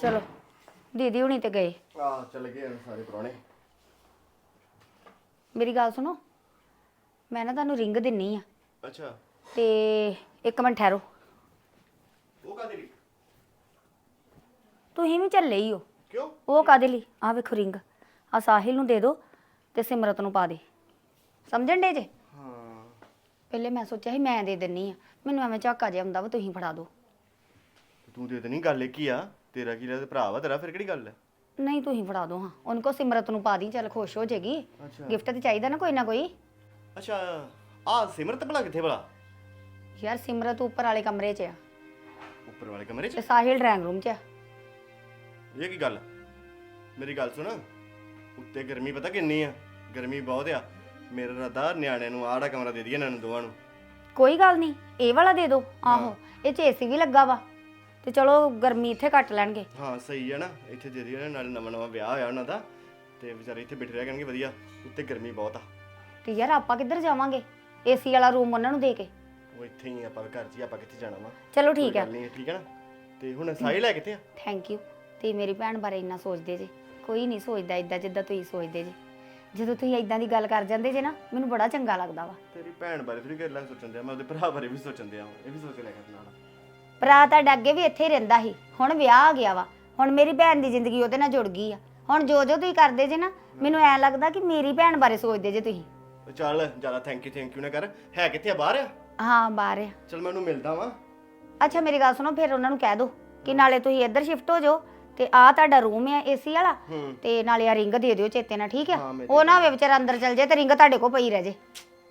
ਚਲੋ ਦੀਦੀ ਹੁਣੀ ਤੇ ਗਏ। ਆ ਚੱਲ ਗਏ ਸਾਰੇ ਪੁਰਾਣੇ ਮੇਰੀ ਗੱਲ ਸੁਣੋ ਮੈਂ ਨਾ ਤੁਹਾਨੂੰ ਰਿੰਗ ਦਿੰਨੀ ਆ। ਅੱਛਾ। ਤੇ ਇੱਕ ਮਿੰਟ ਠਹਿਰੋ। ਉਹ ਕਾਦੇ ਲਈ? ਤੁਸੀਂ ਵੀ ਚੱਲੇ ਹੀ ਹੋ। ਕਿਉਂ? ਉਹ ਕਾਦੇ ਲਈ? ਆ ਵੇਖੋ ਰਿੰਗ ਆ ਸਾਹਿਲ ਨੂੰ ਦੇ ਦਿਓ ਤੇ ਸਿਮਰਤ ਨੂੰ ਪਾ ਦੇ। ਸਮਝਣ ਡੇ ਜੇ? ਹਾਂ। ਪਹਿਲੇ ਮੈਂ ਸੋਚਿਆ ਸੀ ਮੈਂ ਦੇ ਦਿੰਨੀ ਆ। ਮੈਨੂੰ ਐਵੇਂ ਝਾਕਾ ਜਿਹਾ ਹੁੰਦਾ ਵਾ ਤੁਸੀਂ ਫੜਾ ਦਿਓ ਤੂੰ ਦੇ ਨਹੀਂ ਗੱਲ ਕੀ ਆ। ਤੇਰਾ ਕੀ ਲੱਗਦਾ ਭਰਾ ਵਾ ਤੇਰਾ? ਫਿਰ ਕਿਹੜੀ ਗੱਲ ਹੈ? ਨਹੀਂ ਤੁਸੀਂ ਫੜਾ ਦਿਓ ਹਾਂ। ਉਹਨੂੰ ਕੋ ਸਿਮਰਤ ਨੂੰ ਪਾ ਦੀ ਚੱਲ ਖੁਸ਼ ਹੋ ਅੱਛਾ। ਗਿਫਟ ਤੇ ਚਾਹੀਦਾ ਨਾ ਕੋਈ ਨਾ ਕੋਈ? ਅੱਛਾ ਆ ਸਿਮਰਤ ਭਲਾ ਕਿੱਥੇ ਭਲਾ? ਯਾਰ ਸਿਮਰਤ ਉੱਪਰ ਵਾਲੇ ਕਮਰੇ 'ਚ ਆ। ਉੱਪਰ ਵਾਲੇ ਕਮਰੇ 'ਚ? ਤੇ ਸਾਹਿਲ ਡਰਾਇੰਗ ਰੂਮ 'ਚ ਆ। ਇਹ ਕੀ ਗੱਲ? ਮੇਰੀ ਗੱਲ ਸੁਣ। ਉੱਤੇ ਗਰਮੀ ਪਤਾ ਕਿੰਨੀ ਆ? ਗਰਮੀ ਬਹੁਤ ਆ। ਮੇਰਾ ਰਾਦਾ ਨਿਆਣਿਆਂ ਨੂੰ ਆੜਾ ਕਮਰਾ ਦੇ ਦਈਏ ਇਹਨਾਂ ਨੂੰ ਦੋਵਾਂ ਨੂੰ। ਕੋਈ ਗੱਲ ਨਹੀਂ ਇਹ ਵਾਲਾ ਦੇ ਦਿਓ ਆਹੋ ਇਹ 'ਚ ਏਸੀ ਵੀ ਲੱਗਾ ਵਾ। ਤੇ ਚਲੋ ਗਰਮੀ ਇੱਥੇ ਕੱਟ ਲੈਣਗੇ। ਹਾਂ ਸਹੀ ਹੈ ਨਾ। ਇੱਥੇ ਦੇ ਦਈਏ ਨਾਲੇ ਨਵਾਂ ਨਵਾਂ ਵਿਆਹ ਹੋਇਆ ਉਹਨਾਂ ਦਾ ਤੇ ਵਿਚਾਰੇ ਇੱਥੇ ਬੈਠੇ ਰਹਿ ਕਰਨਗੇ ਵਧੀਆ ਉੱਤੇ ਗਰਮੀ ਬਹੁਤ ਆ। ਤੇ ਯਾਰ ਆਪਾਂ ਕਿੱਧਰ ਜਾਵਾਂਗੇ? ਏਸੀ ਵਾਲਾ ਰੂਮ ਉਹਨਾਂ ਨੂੰ ਦੇ ਕੇ। ਉਹ ਇੱਥੇ ਹੀ ਆ, ਆਪਾਂ ਘਰ 'ਚ ਹੀ ਆ, ਆਪਾਂ ਕਿੱਥੇ ਜਾਣਾ ਵਾ? ਚਲੋ ਠੀਕ ਹੈ ਨਹੀਂ ਠੀਕ ਹੈ ਨਾ? ਤੇ ਹੁਣ ਸਾਹਿਲ ਹੈ ਕਿੱਥੇ ਆ? ਥੈਂਕ ਯੂ ਤੇ ਮੇਰੀ ਭੈਣ ਬਾਰੇ ਇੰਨਾ ਸੋਚਦੇ ਜੇ। ਕੋਈ ਨਹੀਂ ਸੋਚਦਾ ਇਦਾਂ ਜਿੱਦਾਂ ਤੁਸੀਂ ਸੋਚਦੇ ਜੇ। ਜਦੋਂ ਤੁਸੀਂ ਇਦਾਂ ਦੀ ਗੱਲ ਕਰ ਜਾਂਦੇ ਜੇ ਨਾ ਮੈਨੂੰ ਬੜਾ ਚੰਗਾ ਲੱਗਦਾ ਵਾ। ਤੇਰੀ ਭੈਣ ਬਾਰੇ ਫਿਰ ਗੱਲਾਂ ਸੋਚਣ ਦਿਆ ਮੈਂ ਉਹਦੇ ਭਰਾ ਬਾਰੇ ਵੀ ਸੋਚਣ ਦਿਆ ਇਹ ਵੀ ਸੋਚ ਲਿਆ ਕਰ ਨਾਲ ਭਰਾ ਤੁਹਾਡਾ ਅੱਗੇ ਵੀ ਇੱਥੇ ਹੀ ਰਹਿੰਦਾ ਸੀ। ਹੁਣ ਵਿਆਹ ਆ ਗਿਆ ਵਾ। ਹੁਣ ਮੇਰੀ ਭੈਣ ਦੀ ਜ਼ਿੰਦਗੀ ਉਹਦੇ ਨਾਲ ਜੁੜ ਗਈ ਆ। ਹੁਣ ਜੋ ਜੋ ਤੁਸੀਂ ਕਰਦੇ ਜੇ ਨਾ ਮੈਨੂੰ ਐ ਲੱਗਦਾ ਕਿ ਮੇਰੀ ਭੈਣ ਬਾਰੇ ਸੋਚਦੇ ਜੇ ਤੁਸੀਂ। ਚੱਲ ਜ਼ਿਆਦਾ ਥੈਂਕ ਯੂ ਥੈਂਕ ਯੂ ਨਾ ਕਰ। ਹੈ ਕਿੱਥੇ ਆ? ਬਾਹਰ ਆ? ਹਾਂ ਬਾਹਰ ਆ। ਚਲ ਮੈਂ ਉਹਨੂੰ ਮਿਲਦਾ ਵਾਂ। ਅੱਛਾ ਮੇਰੀ ਗੱਲ ਸੁਣੋ ਫਿਰ ਉਹਨਾਂ ਨੂੰ ਕਹਿ ਦਿਓ ਕਿ ਨਾਲੇ ਤੁਸੀਂ ਇੱਧਰ ਸ਼ਿਫਟ ਹੋ ਜਾਓ ਤੇ ਆ ਤੁਹਾਡਾ ਰੂਮ ਹੈ ਏਸੀ ਵਾਲਾ। ਹੂੰ। ਤੇ ਨਾਲੇ ਆ ਰਿੰਗ ਦੇ ਦਿਓ ਚੇਤੇ ਨਾਲ ਠੀਕ ਆ? ਹਾਂ, ਮੈਂ ਉਹ ਨਾ ਹੋਵੇ ਵਿਚਾਰਾ ਅੰਦਰ ਚਲ ਜਾਏ ਤੇ ਰਿੰਗ ਤੁਹਾਡੇ ਕੋਲ ਪਈ ਰਹਿ ਜੇ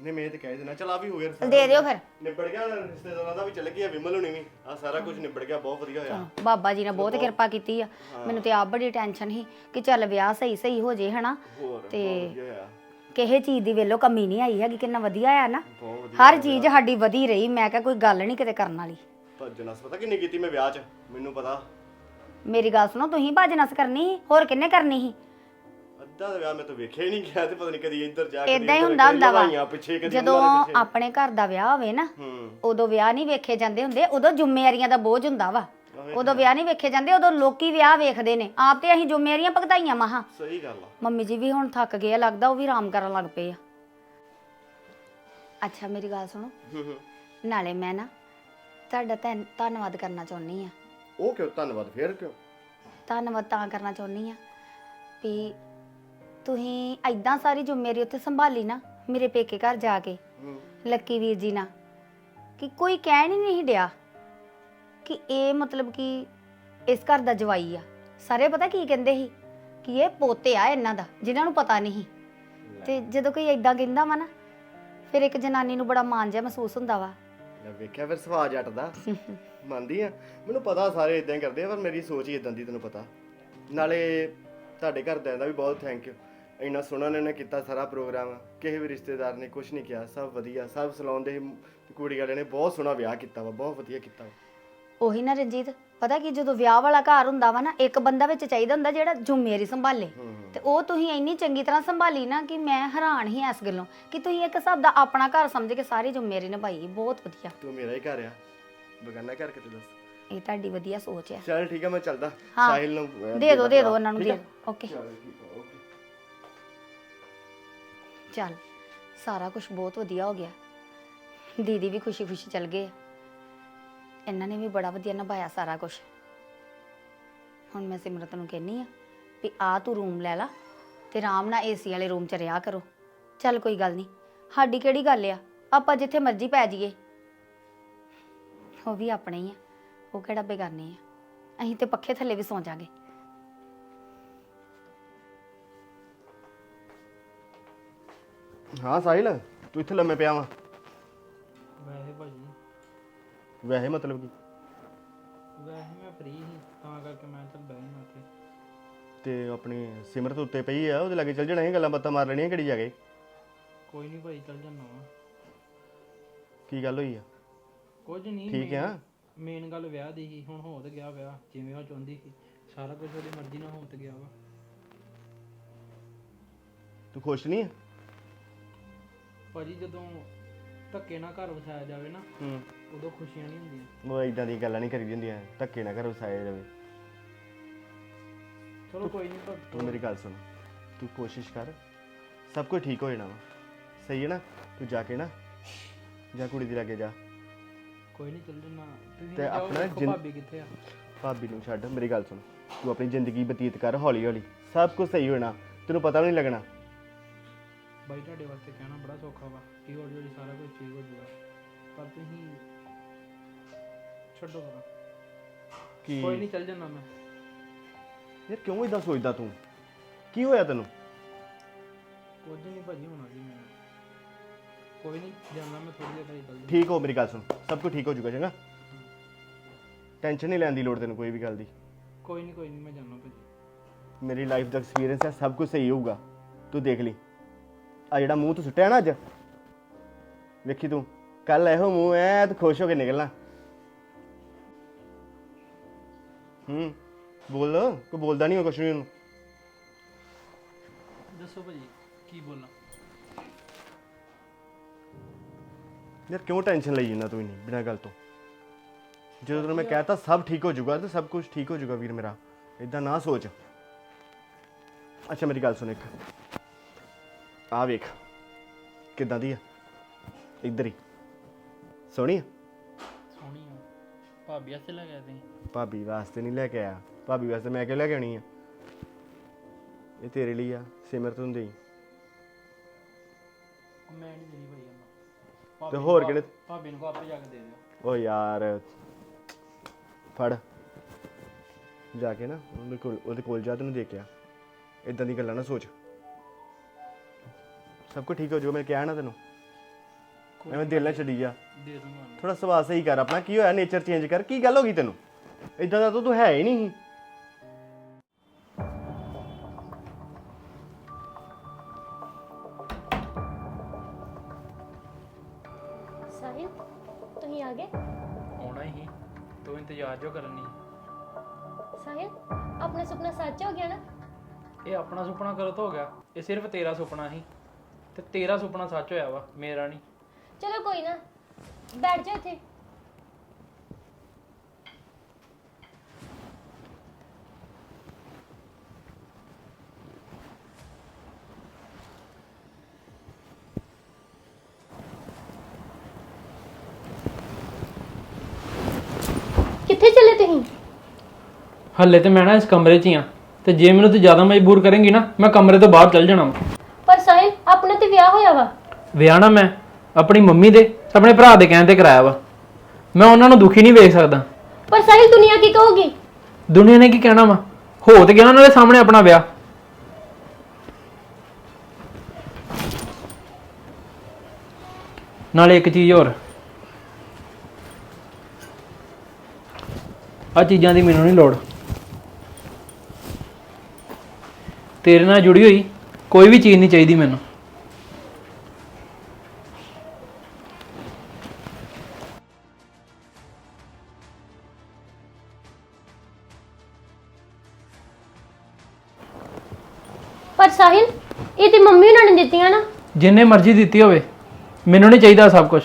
ਨਹੀਂ ਮੈਂ ਇਹ ਤੇ ਕਹਿ ਦੇਣਾ। ਚਲ ਆ ਵੀ ਹੋ ਗਿਆ ਸਾਰਾ। ਦੇ ਦਿਓ ਫਿਰ। ਨਿਬੜ ਗਿਆ ਰਿਸ਼ਤੇਦਾਰਾਂ ਦਾ ਵੀ ਚੱਲ ਗਿਆ ਵਿਮਲ ਹੁਣੀ ਵੀ। ਆ ਸਾਰਾ ਕੁਝ ਨਿਬੜ ਗਿਆ ਬਹੁਤ ਵਧੀਆ ਹੋਇਆ। ਬਾਬਾ ਜੀ ਨੇ ਬਹੁਤ ਕਿਰਪਾ ਕੀਤੀ ਆ। ਮੈਨੂੰ ਤੇ ਆਪ ਬੜੀ ਟੈਨਸ਼ਨ ਸੀ ਕਿ ਚੱਲ ਵਿਆਹ ਸਹੀ ਸਹੀ ਹੋ ਜੇ ਹਨਾ? ਹੋਰ ਤੇ- ਵਧੀਆ ਹੋਇਆ। ਕਿਸੇ ਚੀਜ਼ ਦੀ ਵੇਲੋ ਕਮੀ ਨਹੀਂ ਆਈ ਹੈਗੀ ਕਿੰਨਾ ਵਧੀਆ ਆ ਨਾ। ਬਹੁਤ ਵਧੀਆ ਹਰ ਚੀਜ਼ ਸਾਡੀ ਵਧੀ ਰਹੀ ਮੈਂ ਕਿਹਾ ਕੋਈ ਗੱਲ ਨਹੀਂ ਕਿਤੇ ਕਰਨ ਵਾਲੀ। ਭੱਜਣਾ ਪਤਾ ਕਿੰਨੀ ਕੀਤੀ ਮੈਂ ਵਿਆਹ 'ਚ? ਮੈਨੂੰ ਪਤਾ। ਮੇਰੀ ਗੱਲ ਸੁਣੋ ਤੁਸੀਂ ਭੱਜ ਨਸ ਕਰਨੀ ਸੀ ਹੋਰ ਕਿੰਨੇ ਕਰਨੀ ਸੀ? ਅੱਧਾ ਦਾ ਵਿਆਹ ਮੈਂ ਤਾਂ ਵੇਖਿਆ ਹੀ ਨਹੀਂ ਗਿਆ ਤੇ ਪਤਾ ਨਹੀਂ ਕਦੀ ਇੱਧਰ ਜਾ ਕੇ ਇਦਾਂ ਹੀ ਹੁੰਦਾ ਹੁੰਦਾ ਵਾ। ਪਿੱਛੇ ਕਦੀ ਜਦੋਂ ਆਪਣੇ ਘਰ ਦਾ ਵਿਆਹ ਹੋਵੇ ਨਾ ਉਦੋਂ ਵਿਆਹ ਨਹੀਂ ਵੇਖੇ ਜਾਂਦੇ ਹੁੰਦੇ ਉਦੋਂ ਜ਼ਿੰਮੇਵਾਰੀਆਂ ਦਾ ਬੋਝ ਹੁੰਦਾ ਵਾ। ਉਦੋਂ ਵਿਆਹ ਨਹੀਂ ਵੇਖੇ ਜਾਂਦੇ ਉਦੋਂ ਲੋਕੀ ਵਿਆਹ ਵੇਖਦੇ ਨੇ। ਆਪ ਤੇ ਅਸੀਂ ਜ਼ਿੰਮੇਵਾਰੀਆਂ ਭੁਗਤਾਈਆਂ ਮਹਾ। ਸਹੀ ਗੱਲ ਆ। ਮੰਮੀ ਜੀ ਵੀ ਹੁਣ ਥੱਕ ਗਏ ਆ ਲੱਗਦਾ ਉਹ ਵੀ ਆਰਾਮ ਕਰਨ ਲੱਗ ਪਏ ਆ। ਅੱਛਾ ਮੇਰੀ ਗੱਲ ਸੁਣੋ। ਨਾਲੇ ਮੈਂ ਨਾ ਤੁਹਾਡਾ ਧੰਨ- ਧੰਨਵਾਦ ਕਰਨਾ ਚਾਹੁੰਦੀ ਆ। ਉਹ ਕਿਉਂ ਧੰਨਵਾਦ ਫੇਰ ਕਿਉਂ? ਧੰਨਵਾਦ ਤਾਂ ਕਰਨਾ ਚਾਹੁੰਦੀ ਆ ਵੀ ਤੁਸੀਂ ਐਦਾਂ ਸਾਰੀ ਜ਼ਿੰਮੇਵਾਰੀ ਉੱਥੇ ਸੰਭਾਲੀ ਨਾ ਮੇਰੇ ਪੇਕੇ ਘਰ ਜਾ ਕੇ ਹੂੰ। ਲੱਕੀ ਵੀਰ ਜੀ ਨਾਲ ਕਿ ਕੋਈ ਕਹਿਣ ਹੀ ਨਹੀਂ ਡਿਆ ਕਿ ਇਹ ਮਤਲਬ ਕਿ ਇਸ ਘਰ ਦਾ ਜਵਾਈ ਆ। ਸਾਰੇ ਪਤਾ ਕੀ ਕਹਿੰਦੇ ਸੀ? ਕਿ ਇਹ ਪੋਤੇ ਆ ਇਹਨਾਂ ਦਾ ਜਿਨ੍ਹਾਂ ਨੂੰ ਪਤਾ ਨਹੀਂ ਤੇ ਜਦੋਂ ਕੋਈ ਐਦਾਂ ਕਹਿੰਦਾ ਵਾ ਨਾ ਫਿਰ ਇੱਕ ਜਨਾਨੀ ਨੂੰ ਬੜਾ ਮਾਣ ਜਿਹਾ ਮਹਿਸੂਸ ਹੁੰਦਾ ਵਾ। ਮੈਂ ਵੇਖਿਆ ਫਿਰ ਸਵਾਹ ਜੱਟ ਦਾ ਮੰਨਦੀ ਆ। ਮੈਨੂੰ ਪਤਾ ਸਾਰੇ ਇਦਾਂ ਕਰਦੇ ਆ ਪਰ ਮੇਰੀ ਸੋਚ ਹੀ ਇਦਾਂ ਦੀ ਤੈਨੂੰ ਪਤਾ। ਨਾਲੇ ਤੁਹਾਡੇ ਘਰਦਿਆਂ ਦਾ ਵੀ ਬਹੁਤ ਥੈਂਕ ਯੂ ਇੰਨਾ ਸੋਹਣਾ ਇਹਨਾਂ ਨੇ ਕੀਤਾ ਸਾਰਾ ਪ੍ਰੋਗਰਾਮ। ਕਿਸੇ ਵੀ ਰਿਸ਼ਤੇਦਾਰ ਨੇ ਕੁਝ ਨਹੀਂ ਕਿਹਾ ਸਭ ਵਧੀਆ ਸਭ ਸਲਾਉਂਦੇ ਸੀ। ਕੁੜੀ ਵਾਲੇ ਨੇ ਬਹੁਤ ਸੋਹਣਾ ਵਿਆਹ ਕੀਤਾ ਵਾ ਬਹੁਤ ਵਧੀਆ ਕੀਤਾ ਵਾ। ਉਹੀ ਨਾ ਰਣਜੀਤ ਪਤਾ ਕੀ ਜਦੋਂ ਵਿਆਹ ਵਾਲਾ ਘਰ ਹੁੰਦਾ ਵਾ ਨਾ ਇੱਕ ਬੰਦਾ ਵਿੱਚ ਚਾਹੀਦਾ ਹੁੰਦਾ ਜਿਹੜਾ ਜ਼ਿੰਮੇਵਾਰੀ ਸੰਭਾਲੇ। ਹੂੰ ਤੇ ਉਹ ਤੁਸੀਂ ਇੰਨੀ ਚੰਗੀ ਤਰ੍ਹਾਂ ਸੰਭਾਲੀ ਨਾ ਕਿ ਮੈਂ ਹੈਰਾਨ ਹੀ ਇਸ ਗੱਲੋਂ ਕਿ ਤੁਸੀਂ ਇੱਕ ਹਿਸਾਬ ਦਾ ਆਪਣਾ ਘਰ ਸਮਝ ਕੇ ਸਾਰੀ ਜ਼ਿੰਮੇਵਾਰੀ ਨਿਭਾਈ ਬਹੁਤ ਵਧੀਆ। ਤੂੰ ਮੇਰਾ ਹੀ ਘਰ ਆ। ਬਗਾਨਾ ਘਰ ਕਿਤੇ ਦੱਸ? ਇਹ ਤੁਹਾਡੀ ਵਧੀਆ ਸੋਚ ਹੈ ਚਲ ਠੀਕ ਆ ਮੈਂ ਚੱਲਦਾ। ਹਾਂ। ਸਾਹਿਲ ਨੂੰ ਅਹ, ਦੇ ਦਿਓ ਦੇ ਦੇਣਾ ਦਿਓ ਉਹਨਾਂ ਨੂੰ ਠੀਕ ਦੇ ਆ? ਓਕੇ। ਚੱਲ ਠੀਕ ਆ ਓਕੇ। ਚੱਲ, ਸਾਰਾ ਕੁਝ ਬਹੁਤ ਵਧੀਆ ਹੋ ਗਿਆ। ਦੀਦੀ ਵੀ ਖੁਸ਼ੀ-ਖੁਸ਼ੀ ਚੱਲ ਗਏ। ਆ ਇਹਨਾਂ ਨੇ ਵੀ ਬੜਾ ਵਧੀਆ ਨਿਭਾਇਆ ਸਾਰਾ ਕੁਝ ਹੁਣ ਮੈਂ ਸਿਮਰਤ ਨੂੰ ਕਹਿੰਨੀ ਆ ਵੀ ਆ ਤੂੰ ਰੂਮ ਲੈ ਲਾ ਤੇ ਆਰਾਮ ਨਾਲ ਏਸੀ ਵਾਲੇ ਰੂਮ 'ਚ ਰਿਹਾ ਕਰੋ। ਚੱਲ ਕੋਈ ਗੱਲ ਨਹੀਂ, ਸਾਡੀ ਕਿਹੜੀ ਗੱਲ ਆ? ਆਪਾਂ ਜਿੱਥੇ ਮਰਜ਼ੀ ਪੈ ਜਾਈਏ। ਉਹ ਵੀ ਆਪਣੇ ਹੀ ਆ, ਉਹ ਕਿਹੜਾ ਬੇਗਾਨੇ ਆ। ਅਸੀਂ ਤੇ ਪੱਖੇ ਥੱਲੇ ਵੀ ਸੌਂ ਜਾਾਂਗੇ। ਹਾਂ ਸਾਹਿਲ ਤੂੰ ਇੱਥੇ ਲੰਮੇ ਪਿਆ ਵਾ। ਵੈਸੇ ਭਾਜੀ। ਵੈਸੇ ਮਤਲਬ ਕੀ? ਵੈਸੇ ਮੈਂ ਫ੍ਰੀ ਸੀ ਤਾਂ ਕਰਕੇ ਮੈਂ ਚੱਲ ਬਹਿ ਜਾਣਾ ਉੱਥੇ। ਤੇ ਆਪਣੀ ਸਿਮਰਤ ਉੱਤੇ ਪਈ ਆ ਉਹਦੇ ਲਾਗੇ ਚੱਲ ਜਾਣਾ ਸੀ ਗੱਲਾਂ ਬਾਤਾਂ ਮਾਰ ਲੈਣੀਆਂ ਕਿਹੜੀ ਜਾ ਕੇ? ਕੋਈ ਨਹੀਂ ਭਾਈ ਚੱਲ ਜਾਣਾ ਵਾ। ਕੀ ਗੱਲ ਹੋਈ ਆ? ਕੁਝ ਨਹੀਂ ਠੀਕ ਆ। ਮੇਨ ਗੱਲ ਵਿਆਹ ਦੀ ਸੀ ਹੁਣ ਹੋ ਤੇ ਗਿਆ ਵਿਆਹ ਜਿਵੇਂ ਉਹ ਚਾਹੁੰਦੀ ਸੀ। ਸਾਰਾ ਕੁਝ ਉਹਦੀ ਮਰਜ਼ੀ ਨਾਲ ਹੋ ਤੇ ਗਿਆ ਵਾ। ਤੂੰ ਖੁਸ਼ ਨਹੀਂ ਆ? ਭਾਜੀ ਜਦੋਂ ਧੱਕੇ ਨਾਲ ਘਰ ਵਸਾਇਆ ਜਾਵੇ ਨਾ ਹੂੰ। ਉਦੋਂ ਖੁਸ਼ੀਆਂ ਨਹੀਂ ਹੁੰਦੀਆਂ। ਉਹ ਇਦਾਂ ਦੀ ਗੱਲਾਂ ਨਹੀਂ ਕਰੀ ਜਾਂਦੀਆਂ ਧੱਕੇ ਨਾ ਕਰੋ ਸਾਏ ਜਾਵੇ। ਚਲੋ ਕੋਈ ਨਹੀਂ ਪਰ ਤੂੰ ਮੇਰੀ ਗੱਲ ਸੁਣ ਤੂੰ ਕੋਸ਼ਿਸ਼ ਕਰ ਸਭ ਕੁਝ ਠੀਕ ਹੋ ਜਾਣਾ ਵਾ। ਸਹੀ ਹੈ ਨਾ? ਤੂੰ ਜਾ ਕੇ ਨਾ ਜਾ ਕੁੜੀ ਦੀ ਲਾਗੇ ਜਾ। ਕੋਈ ਨਹੀਂ ਚੱਲ ਜਣਾ ਤੁਸੀਂ ਤੇ ਜਾਓ, ਆਪਣਾ ਦੇਖੋ ਜਿੰਨ- ਭਾਬੀ ਕਿੱਥੇ ਆ। ਭਾਬੀ ਨੂੰ ਛੱਡ ਮੇਰੀ ਗੱਲ ਸੁਣ। ਤੂੰ ਆਪਣੀ ਜ਼ਿੰਦਗੀ ਬਤੀਤ ਕਰ ਹੌਲੀ ਹੌਲੀ ਸਭ ਕੁਝ ਸਹੀ ਹੋਣਾ। ਤੈਨੂੰ ਪਤਾ ਵੀ ਨਹੀਂ ਲੱਗਣਾ। ਬਾਈ ਤੁਹਾਡੇ ਵਾਸਤੇ ਕਹਿਣਾ ਬੜਾ ਸੌਖਾ ਵਾ ਕਿ ਹੌਲੀ ਹੌਲੀ ਸਾਰਾ ਕੁਝ ਠੀਕ ਹੋ ਜਾਊਗਾ। ਪਰ ਤੁਸੀਂ ਛੱਡੋ ਪਰਾਂ ਕਿ? ਕੋਈ ਨਹੀਂ ਚੱਲ ਜਣਾ ਮੈਂ। ਯਾਰ ਕਿਉਂ ਇਦਾਂ ਸੋਚਦਾ ਤੂੰ? ਕੀ ਹੋਇਆ ਤੈਨੂੰ? ਕੁਝ ਨਹੀਂ ਭਾਜੀ ਹੋਣਾ ਜੀ ਮੈਨੂੰ ਕੋਈ ਨਹੀਂ ਜਾਣਾ ਮੈਂ ਥੋੜੀ ਦੇਰ ਤੱਕ ਚੱਲ ਠੀਕ ਹੋ ਮੇਰੀ ਗੱਲ ਸੁਣ। ਸਭ ਕੁਝ ਠੀਕ ਹੋ ਜਾਊਗਾ ਚੰਗਾ? ਟੈਨਸ਼ਨ ਨਹੀਂ ਲੈਣ ਦੀ ਲੋੜ ਤੈਨੂੰ ਕੋਈ ਵੀ ਗੱਲ ਦੀ। ਕੋਈ ਨਹੀਂ ਕੋਈ ਨਹੀਂ ਮੈਂ ਜਾਣਾ ਭਾਜੀ। ਮੇਰੀ ਲਾਈਫ ਦਾ ਐਕਸਪੀਰੀਅੰਸ ਹੈ ਸਭ ਕੁਝ ਸਹੀ ਹੋਊਗਾ। ਤੂੰ ਦੇਖ ਲਈ। ਆ ਜਿਹੜਾ ਮੂੰਹ ਤੂੰ ਸੁੱਟਿਆ ਨਾ ਅੱਜ। ਵੇਖੀ ਤੂੰ ਕੱਲ ਇਹੋ ਮੂੰਹ ਐ ਤੇ ਖੁਸ਼ ਹੋ ਕੇ ਨਿਕਲਣਾ। ਹੂੰ ਬੋਲ ਕੋਈ ਬੋਲਦਾ ਨਹੀਂ ਕੁਛ ਵੀ ਉਹਨੂੰ। ਦੱਸੋ ਭਾਜੀ ਕੀ ਬੋਲਾਂ ਯਾਰ ਕਿਉਂ ਟੈਨਸ਼ਨ ਲਈ ਜਾਂਦਾ ਤੂੰ ਇੰਨੀ ਬਿਨਾਂ ਗੱਲ ਤੋਂ? ਜਦੋਂ ਤੈਨੂੰ ਮੈਂ ਕਹਿਤਾ ਸਭ ਠੀਕ ਹੋ ਜਾਊਗਾ ਤੇ ਸਭ ਕੁਝ ਠੀਕ ਹੋ ਜਾਊਗਾ ਵੀਰ ਮੇਰਾ। ਇਦਾਂ ਨਾ ਸੋਚ। ਅੱਛਾ ਮੇਰੀ ਗੱਲ ਸੁਣ ਇੱਕ। ਆ ਵੇਖ ਕਿੱਦਾਂ ਦੀ ਆ? ਇੱਧਰ ਹੀ। ਸੋਹਣੀ ਆ? ਸੋਹਣੀ ਆ। ਭਾਬੀ ਵਾਸਤੇ ਲੈ ਗਿਆ ਤੁਸੀਂ? ਭਾਬੀ ਵਾਸਤੇ ਨਹੀਂ ਲੈ ਕੇ ਆਇਆ। ਭਾਬੀ ਵਾਸਤੇ ਮੈਂ ਕਿਉਂ ਲੈ ਕੇ ਆਉਣੀ ਆ? ਇਹ ਤੇਰੇ ਲਈ ਆ ਸਿਮਰਤ ਦੇਈ। ਮੈਂ ਨਹੀਂ ਦੇਣੀ ਭਾਈ ਅੰਮਾ ਤੇ ਹੋਰ ਕਿਹੜੇ ਭਾਬੀ ਨੂੰ ਕਹੋ ਆਪੇ ਜਾ ਕੇ ਦੇ ਦਿਓ। ਓ ਯਾਰ ਫੜ। ਜਾ ਕੇ ਨਾ ਉਹਦੇ ਕੋਲ ਉਹਦੇ ਕੋਲ ਜਾ ਤੈਨੂੰ ਦੇ ਕੇ ਆ। ਇਦਾਂ ਦੀ ਗੱਲਾਂ ਨਾ ਸੋਚ। ਸਭ ਕੁਝ ਠੀਕ ਹੋ ਜਾਊਗਾ ਮੈਂ ਕਿਹਾ ਨਾ ਤੈਨੂੰ। ਐਵੇਂ ਦਿਲ ਨਾ ਛੱਡੀ ਜਾ। ਦੇ ਦੂੰਗਾ ਉਹਨੂੰ। ਥੋੜਾ ਸੁਭਾਅ ਸਹੀ ਕਰ ਆਪਣਾ। ਕੀ ਹੋਇਆ? ਨੇਚਰ ਚੇਂਜ ਕਰ। ਕੀ ਗੱਲ ਹੋ ਗਈ ਤੈਨੂੰ? ਇਦਾਂ ਦਾ ਤਾਂ ਤੂੰ ਹੈ ਹੀ ਨਹੀਂ। ਸੀ। ਸਾਹਿਲ ਤੁਸੀਂ ਆ ਗਏ? ਆਉਣਾ ਹੀ। ਤੂੰ ਇੰਤਜ਼ਾਰ ਜੋ ਕਰਨੀ ਸਾਹਿਲ ਆਪਣਾ ਸੁਪਨਾ ਸੱਚ ਹੋ ਗਿਆ ਨਾ? ਇਹ ਆਪਣਾ ਸੁਪਨਾ ਗਲਤ ਹੋ ਗਿਆ। ਇਹ ਸਿਰਫ ਤੇਰਾ ਸੁਪਨਾ ਸੀ ਤੇ ਤੇਰਾ ਸੁਪਨਾ ਸੱਚ ਹੋਇਆ ਵਾ ਮੇਰਾ ਨਹੀਂ। ਚਲੋ ਕੋਈ ਨਾ ਬੈਠ ਜਾ ਇੱਥੇ। ਕਿੱਥੇ ਚੱਲੇ ਤੁਸੀਂ? ਹੱਲੇ ਤੇ ਮੈਂ ਨਾ ਇਸ ਕਮਰੇ 'ਚ ਹੀ ਆ ਤੇ ਜੇ ਮੈਨੂੰ ਤੂੰ ਜ਼ਿਆਦਾ ਮਜਬੂਰ ਕਰੇਂਗੀ ਨਾ ਮੈਂ ਕਮਰੇ ਤੋਂ ਬਾਹਰ ਚੱਲ ਜਾਣਾ ਵਾ। ਪਰ ਸਾਹਿਲ ਆਪਣਾ ਤੇ ਵਿਆਹ ਹੋਇਆ ਵਾ। ਵਿਆਹ ਨਾ ਮੈਂ ਆਪਣੀ ਮੰਮੀ ਦੇ ਤੇ ਆਪਣੇ ਭਰਾ ਦੇ ਕਹਿਣ ਤੇ ਕਰਾਇਆ ਵਾ। ਮੈਂ ਉਹਨਾਂ ਨੂੰ ਦੁਖੀ ਨਹੀਂ ਵੇਖ ਸਕਦਾ। ਪਰ ਸਾਹਿਲ ਦੁਨੀਆ ਕੀ ਕਹੂਗੀ? ਦੁਨੀਆ ਨੇ ਕੀ ਕਹਿਣਾ ਵਾ? ਹੋ ਤੇ ਗਿਆ ਉਹਨਾਂ ਦੇ ਸਾਹਮਣੇ ਆਪਣਾ ਵਿਆਹ। ਨਾਲੇ ਇੱਕ ਚੀਜ਼ ਹੋਰ। ਆ ਚੀਜ਼ਾਂ ਦੀ ਮੈਨੂੰ ਨਹੀਂ ਲੋੜ। ਤੇਰੇ ਨਾਲ ਜੁੜੀ ਹੋਈ ਕੋਈ ਵੀ ਚੀਜ਼ ਨਹੀਂ ਚਾਹੀਦੀ ਮੈਨੂੰ। ਪਰ ਸਾਹਿਲ ਇਹ ਤੇ ਮੰਮੀ ਉਹਨਾਂ ਨੇ ਦਿੱਤੀਆਂ ਨਾ। ਜਿੰਨੇ ਮਰਜ਼ੀ ਦਿੱਤੀ ਹੋਵੇ ਮੈਨੂੰ ਨਹੀਂ ਚਾਹੀਦਾ ਸਭ ਕੁਝ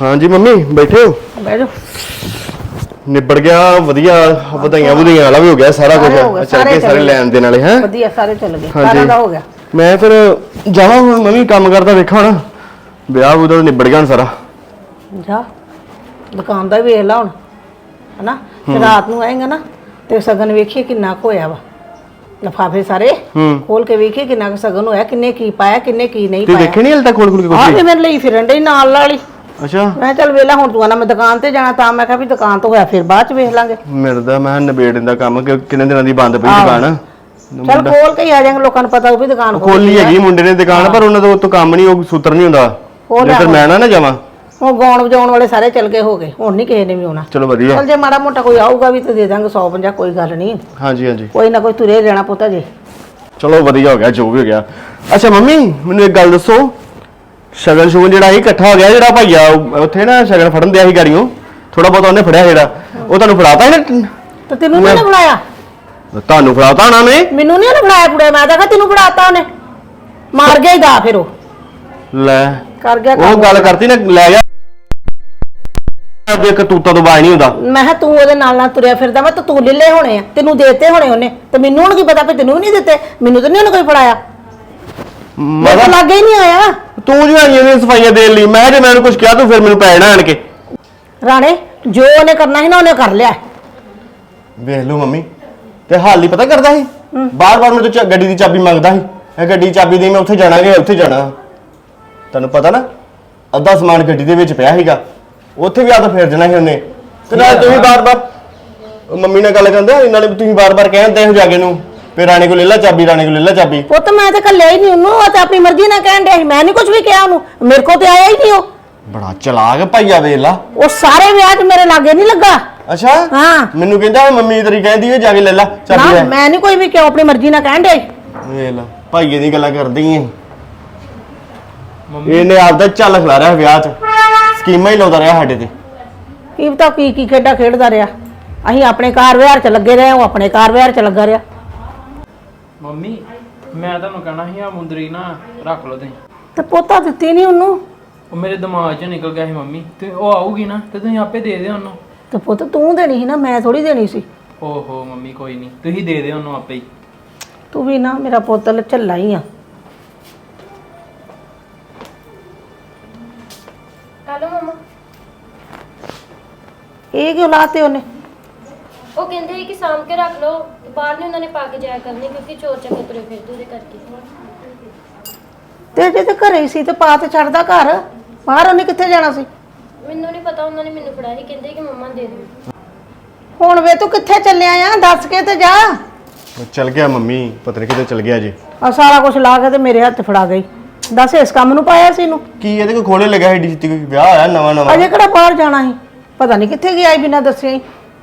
ਹਾਂਜੀ ਮੰਮੀ ਬੈਠੇ ਹੋ? ਬਹਿ ਜਾ ਨਿਬੜ ਗਿਆ ਵਧੀਆ ਵਧਾਈਆਂ ਵਧਾਈਆਂ ਵਾਲਾ ਵੀ ਹੋ ਗਿਆ ਸਾਰਾ ਸਾਰੇ ਹੋ ਗਏ, ਕੁਝ ਸਾਰੇ ਕੇ ਸਾਰੇ ਚੱਲ ਲੈਣ ਦੇ ਨਾਲੇ ਹੈ? ਵਧੀਆ ਸਾਰੇ ਚੱਲ ਗਏ। ਸਾਰਾ ਦਾ ਹੋ ਗਿਆ। ਮੈਂ ਫਿਰ ਜਾਵਾਂ ਹੁਣ ਮੈਂ ਵੀ ਕੰਮ ਕਰਦਾ ਵੇਖਾਂ ਹੁਣ। ਵਿਆਹ ਉਹਦਾ ਤਾਂ ਨਿਬੜ ਗਿਆ ਹੁਣ ਸਾਰਾ। ਜਾ ਦੁਕਾਨ ਦਾ ਵੀ ਵੇਖ ਲਾ ਹੁਣ ਹਨਾ? ਤੇ ਰਾਤ ਨੂੰ ਆਏਗਾ ਨਾ ਤੇ ਸਗਨ ਵੇਖੀਏ ਕਿੰਨਾ ਕੁ ਹੋਇਆ ਵਾ। ਲਫਾਫੇ ਸਾਰੇ ਹੂੰ। ਖੋਲ ਕੇ ਵੇਖੀਏ ਕਿੰਨਾ ਕੁ ਸਗਨ ਹੋਇਆ ਕਿੰਨੇ ਕੀ ਪਾਇਆ ਕਿੰਨੇ ਕੀ ਨਹੀਂ ਤੇ ਪਾਇਆ। ਦੇਖੇ ਨਹੀਂ ਹਲ ਤੱਕ ਖੋਲ ਖੋਲ ਕੇ ਆਹ ਕੁਝ ਤੇ ਮੇਰੇ ਲਈ ਫਿਰਨ ਡਈ ਨਾਲ ਨਾਲ ਹੀ ਅੱਛਾ। ਮੈਂ ਕਿਹਾ ਚੱਲ ਵੇਲਾ ਹੁਣ ਤੂੰ ਆਣਾ ਮੈਂ ਦੁਕਾਨ ਤੇ ਜਾਣਾ ਤਾਂ ਮੈਂ ਕਿਹਾ ਵੀ ਦੁਕਾਨ ਤੋਂ ਹੋਇਆ ਫਿਰ ਬਾਅਦ ਚ ਵੇਖ ਲਾਂਗੇ। ਮਿਲਦਾ ਮੈਂ ਨਿਬੇੜ ਦਾ ਕੰਮ ਕਿ- ਕਿੰਨੇ ਦਿਨਾਂ ਦੀ ਬੰਦ ਪਈ। ਦੁਕਾਨ? ਚੱਲ ਖੋਲ ਕੇ ਹੀ ਆ ਜਾਵਾਂਗੇ ਲੋਕਾਂ ਨੂੰ ਪਤਾ ਉਹ ਵੀ ਦੁਕਾਨ ਖੋਲ ਹੈਗੀ ਮੁੰਡੇ ਨੇ ਦੁਕਾਨ ਪਰ ਉਹਨਾਂ ਦਾ ਉਹ ਤੋਂ ਕੰਮ ਨਹੀਂ ਉਹ ਸੂਤਰ ਨਹੀਂ ਹੁੰਦਾ। ਉਹ ਜੇ ਲਿਆਓ। ਮੈਂ ਨਾ ਨਾ ਜਾਵਾਂ। ਉਹ ਗਾਉਣ ਵਜਾਉਣ ਵਾਲੇ ਸਾਰੇ ਚੱਲ ਗਏ ਹੋ ਗਏ ਹੁਣ ਨਹੀਂ ਕਿਸੇ ਨੇ ਵੀ ਆਉਣਾ। ਚਲੋ ਵਧੀਆ। ਚੱਲ ਜੇ ਮਾੜਾ ਮੋਟਾ ਕੋਈ ਆਊਗਾ ਵੀ ਤੇ ਦੇ ਦਾਂਗੇ 150 ਕੋਈ ਗੱਲ ਨਹੀਂ ਹਾਂਜੀ ਹਾਂਜੀ। ਕੋਈ ਨਾ ਕੋਈ ਤੁਰੇ ਰਹਿਣਾ ਪੁੱਤ ਜੇ ਚਲੋ ਵਧੀਆ ਹੋ ਗਿਆ ਜੋ ਵੀ ਹੋ ਗਿਆ। ਅੱਛਾ ਮੰਮੀ ਮੈਨੂੰ ਇੱਕ ਗੱਲ ਦੱਸੋ ਸ਼ਗਨ ਸ਼ੁਗਨ ਜਿਹੜਾ ਸੀ ਇਕੱਠਾ ਹੋ ਗਿਆ ਜਿਹੜਾ ਭਾਈਆ ਉਹ- ਉੱਥੇ ਨਾ ਸ਼ਗਨ ਫੜਨ ਦਿਆ ਸੀ ਗਾੜੀਆਂ ਥੋੜਾ ਬਹੁਤ ਉਹਨੇ ਫੜਿਆ ਜਿਹੜਾ। ਉਹ ਤੁਹਾਨੂੰ ਫੜਾਤਾ ਸੀ ਨਾ? ਤੇ ਤੈਨੂੰ ਨਹੀਂ ਫੜਾਇਆ? ਤੁਹਾਨੂੰ ਫੜਾਤਾ ਹੋਣਾ ਨੇ ਮੈਨੂੰ ਨਹੀਂ ਉਹਨੇ ਫੜਾਇਆ ਫੁੜਿਆ ਮੈਂ ਤਾਂ ਕਿਹਾ ਤੈਨੂੰ ਫੜਾਤਾ ਉਹਨੇ। ਮਾਰ ਗਿਆ ਹੀ ਦਾ ਫਿਰ ਉਹ। ਲੈ ਕਰ ਗਿਆ ਉਹ ਕੰਮ। ਗੱਲ ਕਰਤੀ ਨਾ ਲੈ ਗਿਆ ਦੇ ਕਤੂਤਾ ਤੋਂ ਬਾਜ ਨਹੀਂ ਹੁੰਦਾ। ਮੈਂ ਕਿਹਾ ਤੂੰ ਉਹਦੇ ਨਾਲ ਨਾਲ ਤੁਰਿਆ ਫਿਰਦਾ ਵਾ ਤੇ ਤੂੰ ਲਿੱਲੇ ਹੋਣੇ ਆ। ਤੈਨੂੰ ਦੇਤੇ ਹੋਣੇ ਉਹਨੇ। ਤੇ ਮੈਨੂੰ ਹੁਣ ਕੀ ਪਤਾ ਵੀ ਤੈਨੂੰ ਵੀ ਨਹੀਂ ਦਿੱਤੇ। ਮੈਨੂੰ ਤਾਂ ਨਹੀਂ ਉਹਨੇ ਕੋਈ ਫੜਾਇਆ। ਮੈਂ ਤਾਂ ਲੱਗੇ ਹੀ ਨਹੀਂ ਆਇਆ। ਤੂੰ ਜੋ ਆਈਆਂ ਨੇ ਸਫਾਈਆਂ ਦੇਣ ਲਈ ਮੈਂ ਜੇ ਮੈਨੂੰ ਕੁਝ ਕਿਹਾ ਤੂੰ ਫਿਰ ਮੈਨੂੰ ਪੈ ਜਾਣਾ ਆਣ ਕੇ। ਰਾਣੇ ਜੋ ਉਹਨੇ ਕਰਨਾ ਸੀ ਨਾ ਉਹਨੇ ਕਰ ਲਿਆ। ਵੇਖ ਲਓ ਮੰਮੀ ਤੇ ਹਾਲ ਹੀ ਪਤਾ ਕਰਦਾ ਸੀ? ਬਾਰ-ਬਾਰ ਮੇਰੇ ਤੋਂ ਚਾ- ਗੱਡੀ ਦੀ ਚਾਬੀ ਮੰਗਦਾ ਸੀ। ਇਹ ਗੱਡੀ ਦੀ ਚਾਬੀ ਦੇ ਮੈਂ ਉੱਥੇ ਜਾਣਾ ਕਿ ਉੱਥੇ ਜਾਣਾ। ਤੁਹਾਨੂੰ ਪਤਾ ਨਾ ਅੱਧਾ ਸਮਾਨ ਗੱਡੀ ਦੇ ਵਿੱਚ ਪਿਆ ਸੀਗਾ। ਉੱਥੇ ਵੀ ਆ ਤਾਂ ਫੇਰ ਜਾਣਾ ਸੀ ਉਹਨੇ। ਤੇ ਨਾਲ ਤੁਸੀਂ ਬਾਰ-ਬਾਰ ਉਹ ਮੰਮੀ ਨਾਲ ਗੱਲ ਕਰਦੇ ਨਾਲੇ ਤੁਸੀਂ ਬਾਰ-ਬਾਰ ਕਹਿੰਦੇ ਹੋ ਜਾ ਕੇ ਨੂੰ ਫੇਰ ਰਾਣੇ ਕੋਲ ਲੈ ਲੈ ਚਾਬੀ ਰਾਣੇ ਕੋਲ ਲੈ ਲੈ ਚਾਬੀ। ਪੁੱਤ ਮੈਂ ਤਾਂ ਕੱਲਿਆ ਹੀ ਨਹੀਂ ਉਹਨੂੰ ਉਹ ਤਾਂ ਆਪਣੀ ਮਰਜ਼ੀ ਨਾਲ ਕਹਿਣ ਡਿਆ ਸੀ। ਮੈਂ ਨਹੀਂ ਕੁਝ ਵੀ ਕਿਹਾ ਉਹਨੂੰ। ਮੇਰੇ ਕੋਲ ਤੇ ਆਇਆ ਹੀ ਨਹੀਂ ਉਹ। ਬੜਾ ਚਲਾਕ ਭਾਈਆ ਵੇਖ ਲਾ। ਉਹ ਸਾਰੇ ਵਿਆਹ 'ਚ ਮੇਰੇ ਲਾਗੇ ਨਹੀਂ ਲੱਗਾ। ਅੱਛਾ? ਹਾਂ। ਮੈਨੂੰ ਕਹਿੰਦਾ ਮੰਮੀ ਤੇਰੀ ਕਹਿੰਦੀ ਹੈ ਜਾ ਕੇ ਲੈ ਲੈ ਚਾਬੀ ਨਾ ਲੈ। ਮੈਂ ਨਹੀਂ ਕੋਈ ਵੀ ਕਿਉਂ ਆਪਣੀ ਮਰਜ਼ੀ ਨਾਲ ਕਹਿਣ ਡਿਆ ਸੀ। ਵੇਖ ਲਾ ਭਾਈਏ ਦੀ ਗੱਲਾਂ ਕਰਦੀ ਮੰਮੀ ਇਹਨੇ ਆਪਦਾ ਚੱਲ ਖਲਾ ਰਿਹਾ ਵਿਆਹ 'ਚ। ਸਕੀਮਾਂ ਹੀ ਲਾਉਂਦਾ ਰਿਹਾ ਸਾਡੇ ਤੇ। ਕੀ ਪਤਾ ਕੀ ਕੀ ਖੇਡਾਂ ਖੇਡਦਾ ਰਿਹਾ। ਅਸੀਂ ਆਪਣੇ ਕਾਰ ਵਿਹਾਰ 'ਚ ਲੱਗੇ ਰਹੇ ਉਹ ਆਪਣੇ ਕਾਰ ਵਿਹਾਰ 'ਚ ਲੱਗਾ ਰਿਹਾ। ਮੰਮੀ ਮੈਂ ਤੁਹਾਨੂੰ ਕਹਿਣਾ ਸੀ ਆ ਮੁੰਦਰੀ ਨਾ ਰੱਖ ਲਓ ਤੁਸੀਂ। ਤੇ ਪੋਤਾ ਦਿੱਤੀ ਨਹੀਂ ਉਹਨੂੰ? ਉਹ ਮੇਰੇ ਦਿਮਾਗ 'ਚੋਂ ਨਿਕਲ ਗਿਆ ਸੀ ਮੰਮੀ। ਤੇ ਉਹ ਆਊਗੀ ਨਾ ਤੇ ਤੁਸੀਂ ਆਪੇ ਦੇ ਦਿਓ ਉਹਨੂੰ। ਤੇ ਪੁੱਤ ਤੂੰ ਦੇਣੀ ਸੀ ਨਾ ਮੈਂ ਥੋੜੀ ਦੇਣੀ ਸੀ। ਓਹੋ ਮੰਮੀ ਕੋਈ ਨਹੀਂ ਤੁਸੀਂ ਦੇ ਦਿਓ ਉਹਨੂੰ ਆਪੇ ਹੀ। ਤੂੰ ਵੀ ਨਾ ਮੇਰਾ ਪੁੱਤ ਝੱਲਾ ਹੀ ਆ। ਹੈਲੋ ਮਮਾ। ਇਹ ਕਿਉਂ ਲਾਤੇ ਉਹਨੇ? ਉਹ ਕਹਿੰਦੇ ਸੀ ਕਿ ਸਾਂਭ ਕੇ ਰੱਖ ਲਓ। ਬਾਹਰ ਨਹੀਂ ਉਹਨਾਂ ਨੇ ਪਾ ਕੇ ਜਾਇਆ ਕਰਨੀ ਕਿਉਂਕਿ ਚੋਰ ਚੱਕੇ ਤੁਰੇ ਫਿਰਦੇ ਉਹਦੇ ਕਰਕੇ। ਤੇ ਜੇ ਤੇ ਘਰੇ ਹੀ ਸੀ ਤੇ ਪਾ ਤੇ ਛੱਡਦਾ ਘਰ ਬਾਹਰ ਉਹਨੇ ਕਿੱਥੇ ਜਾਣਾ ਸੀ? ਮੈਨੂੰ ਨਹੀਂ ਪਤਾ ਉਹਨਾਂ ਨੇ ਮੈਨੂੰ ਫੜਾਇਆ ਸੀ ਕਹਿੰਦੇ ਕਿ ਮੰਮਾ ਦੇ ਦਿਓ। ਹੁਣ ਵੇ ਤੂੰ ਕਿੱਥੇ ਚੱਲਿਆ ਆ? ਦੱਸ ਕੇ ਤੇ ਜਾ। ਉਹ ਚਲ ਗਿਆ ਮੰਮੀ ਪਤਾ ਨਹੀਂ ਕਿਤੇ ਚਲ ਗਿਆ ਜੀ। ਆ ਸਾਰਾ ਕੁਝ ਲਾ ਕੇ ਤੇ ਮੇਰੇ ਹੱਥ ਫੜਾ ਗਈ। ਦੱਸ ਇਸ ਕੰਮ ਨੂੰ ਪਾਇਆ ਸੀ ਇਹਨੂੰ? ਕੀ ਇਹਦੇ ਕੋ ਖੋਲੇ ਲੱਗਾ ਏਡੀ ਛੇਤੀ ਕੋਈ ਵਿਆਹ ਆਇਆ ਨਵਾਂ ਨਵਾਂ ਅਜੇ ਕਿਹੜਾ ਬਾਹਰ ਜਾਣਾ ਸੀ? ਪਤਾ ਨਹੀਂ ਕਿੱਥੇ ਗਿਆ ਸੀ ਬਿਨਾਂ ਦੱਸਿਆ ਹੀ।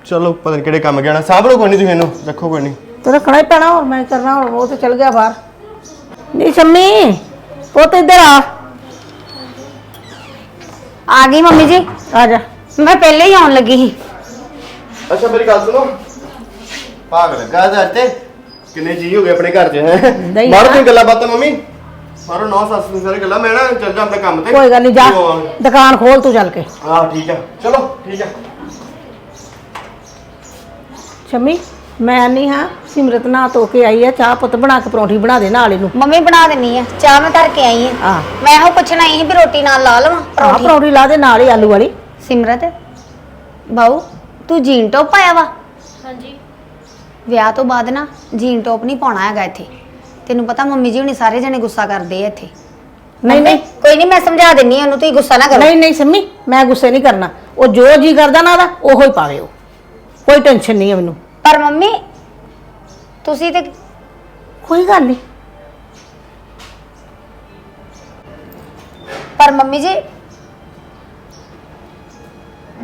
ਚਲੋ ਪਤਾ ਨਹੀਂ ਕਿਹੜੇ ਕੰਮ ਗਿਆ ਨਾ ਸਾਂਭ ਲਓ ਕੋਈ ਨਹੀਂ ਤੁਸੀਂ ਇਹਨੂੰ ਰੱਖੋ ਕੋਈ ਨਹੀਂ ਤੇ ਰੱਖਣਾ ਹੀ ਪੈਣਾ ਹੋਰ ਮੈਂ ਕਰਨਾ ਹੁਣ ਉਹ ਤੇ ਚਲ ਗਿਆ ਬਾਹਰ। ਨਹੀਂ ਸ਼ੰਮੀ ਪੁੱਤ ਇੱਧਰ ਆ। ਆ ਗਈ ਮੰਮੀ ਜੀ। ਆ ਜਾ। ਮੈਂ ਪਹਿਲੇ ਹੀ ਆਉਣ ਲੱਗੀ ਸੀ। ਅੱਛਾ ਮੇਰੀ ਗੱਲ ਸੁਣੋ। ਭਾਗ ਲੱਗਾ ਤੇ। ਕਿੰਨੇ ਜੀ ਹੋ ਗਏ ਆਪਣੇ ਘਰ 'ਚ ਹੈ? ਨਹੀਂ ਮਾਰੋ ਨਾ। ਤੁਸੀਂ ਗੱਲਾਂ ਬਾਤਾਂ ਮੰਮੀ। ਮਾਰੋ ਨੌ ਸੱਸ ਨੂੰ ਸਾਰੇ ਗੱਲਾਂ ਮੈਂ ਨਾ ਚੱਲ ਜਾ ਆਪਣੇ ਕੰਮ ਤੇ। ਕੋਈ ਗੱਲ ਨਹੀਂ ਜਾ। ਦੁਕਾਨ ਖੋਲ ਤੂੰ ਚੱਲ ਕੇ। ਹਾਂ ਠੀਕ ਆ। ਚਲੋ ਠੀਕ ਆ। ਸ਼ੰਮੀ ਮੈਂ ਨਹੀਂ ਹਾਂ ਸਿਮਰਤ ਨਾ ਧੋ ਕੇ ਆਈ ਆ ਚਾਹ ਪੁੱਤ ਬਣਾ ਕੇ ਪਰੌਂਠੀ ਬਣਾ ਦੇ ਨਾਲ ਇਹਨੂੰ। ਮੰਮੀ ਬਣਾ ਦਿੰਨੀ ਆ ਚਾਹ ਮੈਂ ਧਰ ਕੇ ਆਈ ਆ। ਮੈਂ ਇਹੋ ਪੁੱਛਣਾ ਸੀ ਵੀ ਰੋਟੀ ਨਾਲ ਲਾ ਲਵਾਂ ਆਹ ਪਰੌਂਠੀ? ਪਰੌਂਠੀ ਲਾ ਦੇ ਨਾਲ ਹੀ ਆਲੂ ਵਾਲੀ। ਸਿਮਰਤ ਬਾਊ ਤੂੰ ਜੀਨ ਟੌਪ ਪਾਇਆ ਵਾ? ਹਾਂਜੀ। ਵਿਆਹ ਤੋਂ ਬਾਅਦ ਨਾ ਜੀਨ ਟੌਪ ਨਹੀਂ ਪਾਉਣਾ ਹੈਗਾ ਇੱਥੇ। ਤੈਨੂੰ ਪਤਾ ਮੰਮੀ ਜੀ ਹੁਣੀ ਸਾਰੇ ਜਣੇ ਗੁੱਸਾ ਕਰਦੇ ਆ ਇੱਥੇ। ਨਹੀਂ ਨਹੀਂ। ਕੋਈ ਨਹੀਂ ਮੈਂ ਸਮਝਾ ਦਿੰਨੀ ਆ ਉਹਨੂੰ ਤੁਸੀਂ ਗੁੱਸਾ ਨਾ ਕਰੋ। ਨਹੀਂ ਨਹੀਂ ਸਿੰਮੀ ਮੈਂ ਗੁੱਸੇ ਨਹੀਂ ਕਰਨਾ। ਉਹ ਜੋ ਜੀ ਕਰਦਾ ਨਾ ਉਹਦਾ ਉਹੋ ਹੀ ਪਾਵੇ ਉਹ। ਕੋਈ ਟੈਨਸ਼ਨ ਨਹੀਂ ਹੈ ਮੈਨੂੰ। ਪਰ ਮੰਮੀ ਤੁਸੀਂ ਤੇ ਕੋਈ ਗੱਲ ਨਹੀਂ। ਪਰ ਮੰਮੀ ਜੀ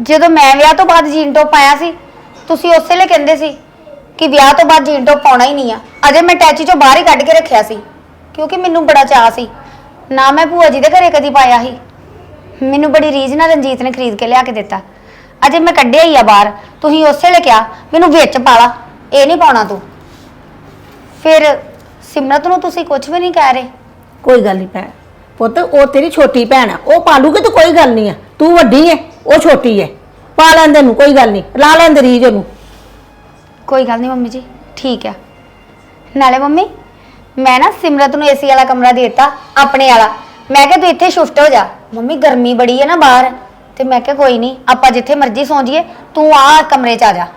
ਜਦੋਂ ਮੈਂ ਵਿਆਹ ਤੋਂ ਬਾਅਦ ਜੀਨ ਟੌਪ ਪਾਇਆ ਸੀ ਤੁਸੀਂ ਉਸੇ ਲਈ ਕਹਿੰਦੇ ਸੀ ਕਿ ਵਿਆਹ ਤੋਂ ਬਾਅਦ ਜੀਨ ਟੌਪ ਪਾਉਣਾ ਹੀ ਨਹੀਂ ਆ। ਅਜੇ ਮੈਂ ਟੈਚੀ ਚੋਂ ਬਾਹਰ ਹੀ ਕੱਢ ਕੇ ਰੱਖਿਆ ਸੀ ਕਿਉਂਕਿ ਮੈਨੂੰ ਬੜਾ ਚਾਅ ਸੀ। ਨਾ ਮੈਂ ਭੂਆ ਜੀ ਦੇ ਘਰੇ ਕਦੀ ਪਾਇਆ ਸੀ। ਮੈਨੂੰ ਬੜੀ ਰੀਝ ਨਾਲ ਰਣਜੀਤ ਨੇ ਖਰੀਦ ਕੇ ਲਿਆ ਕੇ ਦਿੱਤਾ। ਅਜੇ ਮੈਂ ਕੱਢਿਆ ਹੀ ਆ ਬਾਹਰ। ਤੁਸੀਂ ਉਸੇ ਲਈ ਕਿਹਾ ਮੈਨੂੰ ਵਿੱਚ ਪਾ ਲਾ ਇਹ ਨਹੀਂ ਪਾਉਣਾ ਤੂੰ। ਫਿਰ ਸਿਮਰਤ ਨੂੰ ਤੁਸੀਂ ਕੁਝ ਵੀ ਨਹੀਂ ਕਹਿ ਰਹੇ? ਕੋਈ ਗੱਲ ਨਹੀਂ ਭੈਣ। ਪੁੱਤ ਉਹ ਤੇਰੀ ਛੋਟੀ ਭੈਣ ਆ। ਉਹ ਪਾਲੂਗੀ ਤਾਂ ਕੋਈ ਗੱਲ ਨਹੀਂ ਆ। ਤੂੰ ਵੱਡੀ ਹੈ ਉਹ ਛੋਟੀ ਹੈ ਪਾ ਲੈਂਦੇ ਨੂੰ ਕੋਈ ਗੱਲ ਨਹੀਂ। ਲਾ ਲੈਂਦੇ ਰੀਜ ਉਹਨੂੰ। ਕੋਈ ਗੱਲ ਨਹੀਂ ਮੰਮੀ ਜੀ ਠੀਕ ਆ। ਨਾਲੇ ਮੰਮੀ ਮੈਂ ਨਾ ਸਿਮਰਤ ਨੂੰ ਏਸੀ ਵਾਲਾ ਕਮਰਾ ਦੇ ਦਿੱਤਾ ਆਪਣੇ ਵਾਲਾ। ਮੈਂ ਕਿਹਾ ਤੂੰ ਇੱਥੇ ਸ਼ਿਫਟ ਹੋ ਜਾ। ਮੰਮੀ ਗਰਮੀ ਬੜੀ ਹੈ ਨਾ ਬਾਹਰ। ਤੇ ਮੈਂ ਕਿਹਾ ਕੋਈ ਨਹੀਂ ਆਪਾਂ ਜਿੱਥੇ ਮਰਜ਼ੀ ਸੌਂ ਜਾਈਏ ਤੂੰ ਆ ਕਮਰੇ 'ਚ ਆ ਜਾ।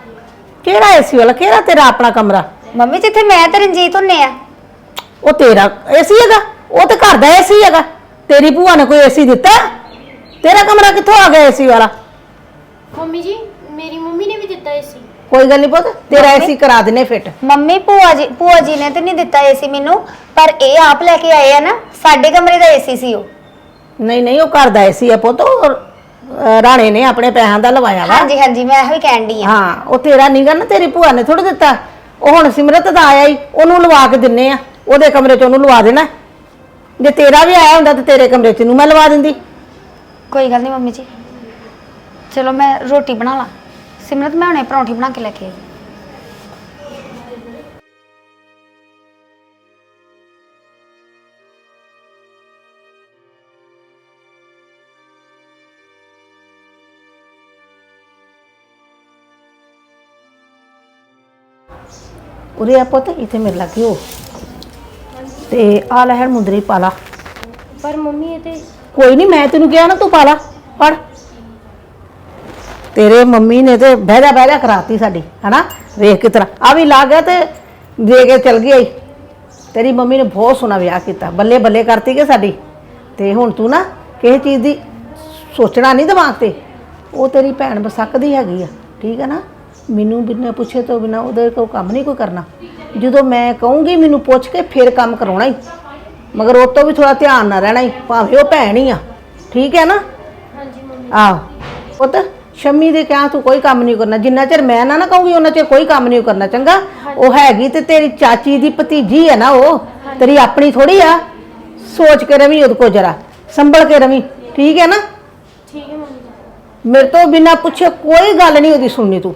ਕਿਹੜਾ ਏਸੀ ਵਾਲਾ ਕਿਹੜਾ ਤੇਰਾ ਆਪਣਾ ਕਮਰਾ? ਮੰਮੀ ਜਿੱਥੇ ਮੈਂ ਤੇ ਰਣਜੀਤ ਹੁੰਨੇ ਆ। ਉਹ ਤੇਰਾ ਏਸੀ ਹੈਗਾ ਉਹ ਤੇ ਘਰ ਦਾ ਏਸੀ ਹੈਗਾ। ਤੇਰੀ ਭੂਆ ਨੇ ਕੋਈ ਏਸੀ ਦਿੱਤਾ? ਤੇਰਾ ਕਮਰਾ ਕਿੱਥੋਂ ਆ ਗਿਆ ਏਸੀ ਵਾਲਾ? ਮੰਮੀ ਜੀ ਮੇਰੀ ਮੰਮੀ ਨੇ ਵੀ ਦਿੱਤਾ ਏਸੀ। ਕੋਈ ਗੱਲ ਨਹੀਂ ਪੁੱਤ ਤੇਰਾ ਏਸੀ ਕਰਾ ਦਿੰਨੇ ਫਿੱਟ ਮੰਮੀ ਭੂਆ ਜੀ ਭੂਆ ਜੀ ਨੇ ਤੇ ਨਹੀਂ ਦਿੱਤਾ ਏਸੀ ਮੈਨੂੰ ਪਰ ਇਹ ਆਪ ਲੈ ਕੇ ਆਏ ਆ ਨਾ ਸਾਡੇ ਕਮਰੇ ਦਾ ਏਸੀ ਸੀ ਉਹ। ਨਹੀਂ ਨਹੀਂ ਉਹ ਘਰ ਦਾ ਏਸੀ ਆ ਪੁੱਤ ਉਹ, ਅਹ, ਰਾਣੇ ਨੇ ਆਪਣੇ ਪੈਸਿਆਂ ਦਾ ਲਵਾਇਆ ਵਾ। ਹਾਂਜੀ ਹਾਂਜੀ ਮੈਂ ਇਹੋ ਹੀ ਕਹਿਣ ਆ ਹਾਂ। ਉਹ ਤੇਰਾ ਨੀਗਾ ਨਾ ਤੇਰੀ ਭੂਆ ਨੇ ਥੋੜਾ ਦਿੱਤਾ। ਉਹ ਹੁਣ ਸਿਮਰਤ ਦਾ ਆਇਆ ਹੀ ਉਹਨੂੰ ਲਵਾ ਕੇ ਦਿੰਨੇ ਆ। ਉਹਦੇ ਕਮਰੇ 'ਚ ਉਹਨੂੰ ਲਵਾ ਦੇਣਾ। ਜੇ ਤੇਰਾ ਵੀ ਆਇਆ ਹੁੰਦਾ ਤੇ ਤੇਰੇ ਕਮਰੇ 'ਚ ਨੂੰ ਮੈਂ ਲਵਾ ਦਿੰਦੀ। ਕੋਈ ਗੱਲ ਨਹੀਂ ਮੰਮੀ ਜੀ। ਚਲੋ ਮੈਂ ਰੋਟੀ ਬਣਾ ਲਾਂ। ਸਿਮਰਤ ਮੈਂ ਹੁਣੇ ਪਰੌਂਠੀ ਬਣਾ ਕੇ ਲੈ ਕੇ ਆਈ। ਉਰੇ ਆ ਪੁੱਤ ਇੱਥੇ ਮੇਰੇ ਲੱਗੀ ਹੋ। ਤੇ ਆ ਲੈ ਹੈ ਮੁੰਦਰੀ ਪਾ ਲਾ ਪਰ ਮੰਮੀ ਇਹ ਤੇ ਕੋਈ ਨਹੀਂ ਮੈਂ ਤੈਨੂੰ ਕਿਹਾ ਨਾ ਤੂੰ ਪਾ ਲਾ ਪੜ। ਤੇਰੇ ਮੰਮੀ ਨੇ ਤੇ ਬਹਿਦਾ ਬਹਿਦਾ ਕਰਾਤੀ ਸਾਡੀ ਹਨਾ? ਵੇਖ ਕਿਸ ਤਰ੍ਹਾਂ। ਆ ਵੀ ਲਾ ਗਿਆ ਤੇ ਦੇ ਕੇ ਚਲ ਗਈ ਤੇਰੀ ਮੰਮੀ ਨੇ ਬਹੁਤ ਸੋਹਣਾ ਵਿਆਹ ਕੀਤਾ ਬੱਲੇ ਬੱਲੇ ਕਰਤੀ ਕਿ ਸਾਡੀ। ਤੇ ਹੁਣ ਤੂੰ ਨਾ ਕਿਸੇ ਚੀਜ਼ ਦੀ ਸੋਚਣਾ ਨਹੀਂ ਦਿਮਾਗ ਤੇ। ਉਹ ਤੇਰੀ ਭੈਣ ਬਸਕਦੀ ਹੈਗੀ ਆ ਠੀਕ ਹੈ ਨਾ? ਮੈਨੂੰ ਬਿਨਾਂ ਪੁੱਛੇ ਤੋਂ ਬਿਨਾਂ ਉਹਦੇ ਕੋਲ ਕੰਮ ਨਹੀਂ ਕੋਈ ਕਰਨਾ। ਜਦੋਂ ਮੈਂ ਕਹੂੰਗੀ ਮੈਨੂੰ ਪੁੱਛ ਕੇ ਫਿਰ ਕੰਮ ਕਰਾਉਣਾ ਹੀ। ਮਗਰ ਉਹ ਤੋਂ ਵੀ ਥੋੜਾ ਧਿਆਨ ਨਾਲ ਰਹਿਣਾ ਹੀ ਭਾਵੇਂ ਉਹ ਭੈਣ ਹੀ ਆ। ਠੀਕ ਹੈ ਨਾ? ਹਾਂਜੀ ਮੰਮੀ। ਆਹ ਪੁੱਤ ਸ਼ੰਮੀ ਦੇ ਕਿਹਾ ਤੂੰ ਕੋਈ ਕੰਮ ਨਹੀਂ ਕਰਨਾ। ਜਿੰਨਾ ਚਿਰ ਮੈਂ ਨਾ ਨਾ ਕਹੂੰਗੀ ਉਹਨਾਂ ਚਿਰ ਕੋਈ ਕੰਮ ਨਹੀਂ ਕਰਨਾ ਚੰਗਾ? ਉਹ ਹੈਗੀ ਤੇ ਤੇਰੀ ਚਾਚੀ ਦੀ ਭਤੀਜੀ ਹੈ ਨਾ ਉਹ। ਤੇਰੀ ਆਪਣੀ ਥੋੜੀ ਆ। ਸੋਚ ਕੇ ਰਵੀ ਉਹਦੇ ਕੋ ਜਰਾ। ਸੰਭਲ ਕੇ ਰਵੀ। ਠੀਕ ਹੈ ਨਾ? ਠੀਕ ਹੈ ਮੰਮੀ ਮੇਰੇ ਤੋਂ ਬਿਨਾ ਪੁੱਛੇ ਕੋਈ ਗੱਲ ਨਹੀਂ ਉਹਦੀ ਸੁਣਨੀ ਤੂੰ।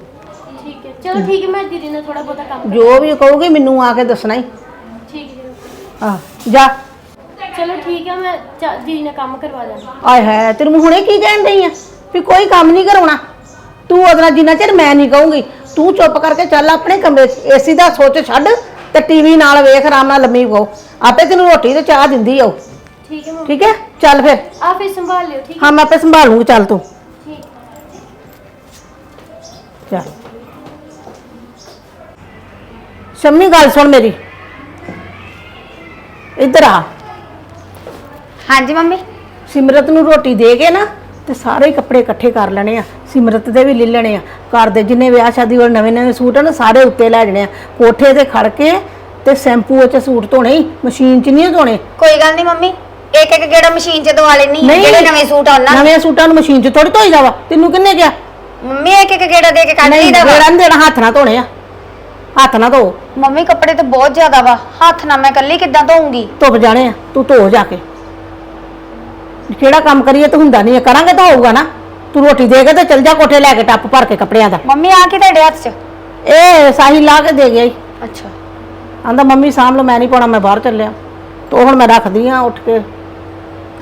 ਚਲੋ ਠੀਕ ਹੈ ਮੈਂ ਦੀਦੀ ਨਾਲ ਥੋੜਾ ਬਹੁਤਾ ਕੰਮ ਜੋ ਵੀ ਕਹੂਗੀ ਮੈਨੂੰ ਆ ਕੇ ਦੱਸਣਾ ਹੀ ਠੀਕ ਹੈ ਜੀ। ਆ ਜਾ। ਚਲੋ ਠੀਕ ਹੈ ਮੈਂ ਚ- ਦੀਦੀ ਨਾਲ ਕੰਮ ਕਰਵਾ ਦਾਂਗੀ। ਆਏ ਹੈ ਤੈਨੂੰ ਮੈਂ ਹੁਣੇ ਕੀ ਕਹਿਣ ਡਈ ਆ? ਵੀ ਕੋਈ ਕੰਮ ਨਹੀਂ ਕਰਾਉਣਾ। ਤੂੰ ਉਹਦੇ ਨਾਲ ਜਿੰਨਾ ਚਿਰ ਮੈਂ ਨਹੀਂ ਕਹੂੰਗੀ ਤੂੰ ਚੁੱਪ ਕਰਕੇ ਚੱਲ ਆਪਣੇ ਕਮਰੇ ਏਸੀ ਦਾ ਸੋਚ ਛੱਡ ਤੇ ਟੀਵੀ ਨਾਲ ਵੇਖ ਆਰਾਮ ਨਾਲ ਲੰਮੀ ਪਓ ਆਪੇ ਤੈਨੂੰ ਰੋਟੀ ਤੇ ਚਾਹ ਦਿੰਦੀ ਆ ਉਹ। ਠੀਕ ਹੈ ਮੰਮੀ। ਠੀਕ ਹੈ? ਚੱਲ ਫਿਰ। ਆ ਫਿਰ ਸੰਭਾਲ ਲਿਓ ਠੀਕ ਹੈ। ਹਾਂ ਮੈਂ ਆਪੇ ਸੰਭਾਲੂੰਗੀ ਚੱਲ ਤੂੰ ਠੀਕ ਚੱਲ ਸ਼ੰਮੀ ਗੱਲ ਸੁਣ ਮੇਰੀ। ਇੱਧਰ ਆ। ਹਾਂਜੀ ਮੰਮੀ। ਸਿਮਰਤ ਨੂੰ ਰੋਟੀ ਦੇ ਕੇ ਨਾ ਤੇ ਸਾਰੇ ਹੀ ਕੱਪੜੇ ਇਕੱਠੇ ਕਰ ਲੈਣੇ ਆ। ਸਿਮਰਤ ਦੇ ਵੀ ਲੈ ਲੈਣੇ ਆ। ਘਰ ਦੇ ਜਿੰਨੇ ਵਿਆਹ ਸ਼ਾਦੀ ਵਾਲੇ ਨਵੇਂ ਨਵੇਂ ਸੂਟ ਆ ਨਾ ਸਾਰੇ ਉੱਤੇ ਲੈ ਜਾਣੇ ਆ। ਕੋਠੇ ਤੇ ਖੜ ਕੇ ਤੇ ਸ਼ੈਂਪੂ ਵਿੱਚ ਸੂਟ ਧੋਣੇ ਹੀ ਮਸ਼ੀਨ 'ਚ ਨਹੀਂ ਧੋਣੇ। ਕੋਈ ਗੱਲ ਨਹੀਂ ਮੰਮੀ ਇੱਕ ਇੱਕ ਗੇੜਾ ਮਸ਼ੀਨ 'ਚ ਦਵਾ ਲੈਣੀ ਜਿਹੜੇ ਨਵੇਂ ਸੂਟ ਆ ਉਹਨਾਂ ਨੂੰ। ਨਵੇਂ ਸੂਟਾਂ ਨੂੰ ਮਸ਼ੀਨ 'ਚ ਥੋੜੀ ਧੋਈਦਾ ਵਾ ਤੈਨੂੰ ਕਿੰਨੇ ਕਿਹਾ? ਮੰਮੀ ਇੱਕ ਇੱਕ ਗੇੜਾ ਦੇ ਕੇ ਕੱਢ ਲਈਦਾ ਵਾ। ਜਿਹੜਾ ਦੇਣਾ ਹੱਥ ਨਾਲ ਧੋਣੇ ਆ। ਹੱਥ ਨਾਲ ਧੋ। ਮੰਮੀ ਕੱਪੜੇ ਤੇ ਬਹੁਤ ਜ਼ਿਆਦਾ ਵਾ। ਹੱਥ ਨਾਲ ਮੈਂ ਇਕੱਲੀ ਕਿੱਦਾਂ ਧੋਉਂਗੀ ਧੁੱਪ ਜਾਣੇ ਆ ਤੂੰ ਧੋ ਜਾ ਕੇ। ਕਿਹੜਾ ਕੰਮ ਕਰੀਏ ਤਾਂ ਹੁੰਦਾ ਨਹੀਂ ਕਰਾਂਗੇ ਤਾਂ ਹੋਊਗਾ ਨਾ। ਤੂੰ ਰੋਟੀ ਦੇ ਕੇ ਤੇ ਚੱਲ ਜਾ ਕੋਠੇ ਲੈ ਕੇ ਟੱਪ ਭਰ ਕੇ ਕੱਪੜਿਆਂ ਦਾ। ਮੰਮੀ ਆ ਕੀ ਤੁਹਾਡੇ ਹੱਥ 'ਚ? ਇਹ ਸਾਹਿਲ ਲਾ ਕੇ ਦੇ ਗਿਆ ਈ। ਅੱਛਾ। ਆਂਦਾ ਮੰਮੀ ਸਾਂਭ ਲਓ ਮੈਂ ਨਹੀਂ ਪਾਉਣਾ ਮੈਂ ਬਾਹਰ ਚੱਲਿਆ। ਤੋ ਹੁਣ ਮੈਂ ਰੱਖਦੀ ਆ ਉੱਠ ਕੇ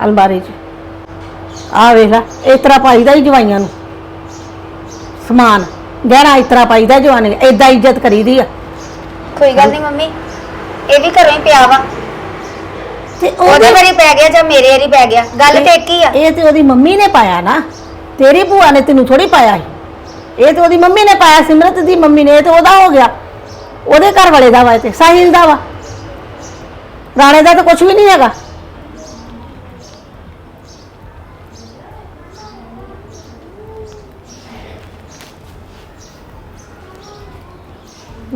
ਅਲਮਾਰੀ 'ਚ। ਆ ਵੇਖ ਲੈ ਇਸ ਤਰ੍ਹਾਂ ਪਾਈਦਾ ਹੀ ਜਵਾਈਆਂ ਨੂੰ। ਸਮਾਨ। ਗਹਿਣਾ ਇਸ ਤਰ੍ਹਾਂ ਪਾਈਦਾ ਜਵਾਨੀ ਏਦਾਂ ਇੱਜ਼ਤ ਕਰੀਦੀ ਆ। ਕੋਈ ਗੱਲ ਨਹੀਂ ਮੰਮੀ ਇਹ ਵੀ ਘਰੋਂ ਹੀ ਪਿਆ ਵਾ। ਤੇ ਉਹਦੇ ਵਾਰੀ ਪੈ ਗਿਆ ਜਾਂ ਮੇਰੇ ਵਾਰੀ ਪੈ ਗਿਆ? ਗੱਲ ਤੇ ਇੱਕ ਹੀ ਆ। ਇਹ ਤੇ ਉਹਦੀ ਮੰਮੀ ਨੇ ਪਾਇਆ ਨਾ। ਤੇਰੀ ਭੂਆ ਨੇ ਤੈਨੂੰ ਥੋੜੀ ਪਾਇਆ ਸੀ। ਇਹ ਤੇ ਉਹਦੀ ਮੰਮੀ ਨੇ ਪਾਇਆ ਸਿਮਰਤ ਦੀ ਮੰਮੀ ਨੇ ਇਹ ਤੇ ਉਹਦਾ ਹੋ ਗਿਆ। ਉਹਦੇ ਘਰ ਵਾਲੇ ਦਾ ਵਾ ਇਹ ਤੇ ਸਾਹਿਲ ਦਾ ਵਾ। ਰਾਣੇ ਦਾ ਤਾਂ ਕੁਝ ਵੀ ਨਹੀਂ ਹੈਗਾ।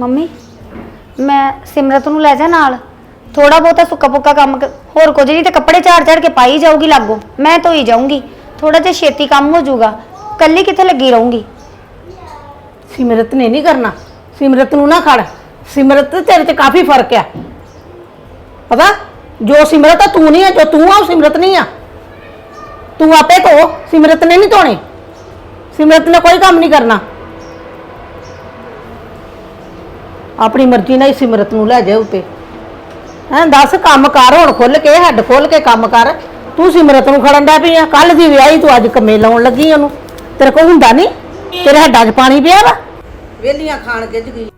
ਮੰਮੀ, ਮੈਂ ਸਿਮਰਤ ਨੂੰ ਲੈ ਜਾ ਨਾਲ। ਥੋੜਾ ਬਹੁਤਾ ਸੁੱਕਾ ਪੁੱਕਾ ਕੰਮ ਕ- ਹੋਰ ਕੁਝ ਨਹੀਂ ਤੇ ਕੱਪੜੇ ਝਾੜ ਝਾੜ ਕੇ ਪਾਈ ਜਾਊਗੀ ਲਾਗੋ। ਮੈਂ ਧੋਈ ਜਾਊਂਗੀ। ਥੋੜਾ ਜਿਹਾ ਛੇਤੀ ਕੰਮ ਹੋ ਜਾਊਗਾ। ਕੱਲੀ ਕਿੱਥੇ ਲੱਗੀ ਰਹੂੰਗੀ? ਸਿਮਰਤ ਨੇ ਨਹੀਂ ਕਰਨਾ। ਸਿਮਰਤ ਨੂੰ ਨਾ ਖੜ। ਸਿਮਰਤ ਤੇਰੇ 'ਚ ਕਾਫੀ ਫ਼ਰਕ ਆ। ਪਤਾ? ਜੋ ਸਿਮਰਤ ਆ, ਤੂੰ ਨਹੀਂ ਆ, ਜੋ ਤੂੰ ਆ, ਉਹ ਸਿਮਰਤ ਨਹੀਂ ਆ। ਤੂੰ ਆਪੇ ਧੋ। ਸਿਮਰਤ ਨੇ ਨਹੀਂ ਧੋਣੇ। ਸਿਮਰਤ ਨੇ ਕੋਈ ਕੰਮ ਨਹੀਂ ਕਰਨਾ। ਆਪਣੀ ਮਰਜ਼ੀ ਨਾਲ ਹੀ ਸਿਮਰਤ ਨੂੰ ਲੈ ਜਾ ਉੱਤੇ। ਹੈਂ, ਦੱਸ, ਕੰਮ ਕਰ, ਹੁਣ ਖੁੱਲ ਕੇ ਹੱਡ ਖੁੱਲ ਕੇ ਕੰਮ ਕਰ। ਤੂੰ ਸਿਮਰਤ ਨੂੰ ਖੜਨ ਦਾ ਪਈ ਆ। ਕੱਲ ਦੀ ਵਿਆਹੀ ਤੂੰ ਅੱਜ ਕੰਮੇ ਲਾਉਣ ਲੱਗੀ ਉਹਨੂੰ। ਤੇਰੇ ਕੋਲ ਹੁੰਦਾ ਨਹੀਂ? ਤੇਰੇ ਹੱਡਾਂ 'ਚ ਪਾਣੀ ਪਿਆ ਵਾ? ਵੇਲੀਆਂ ਖਾਣ ਗਿੱਜ ਗਈ।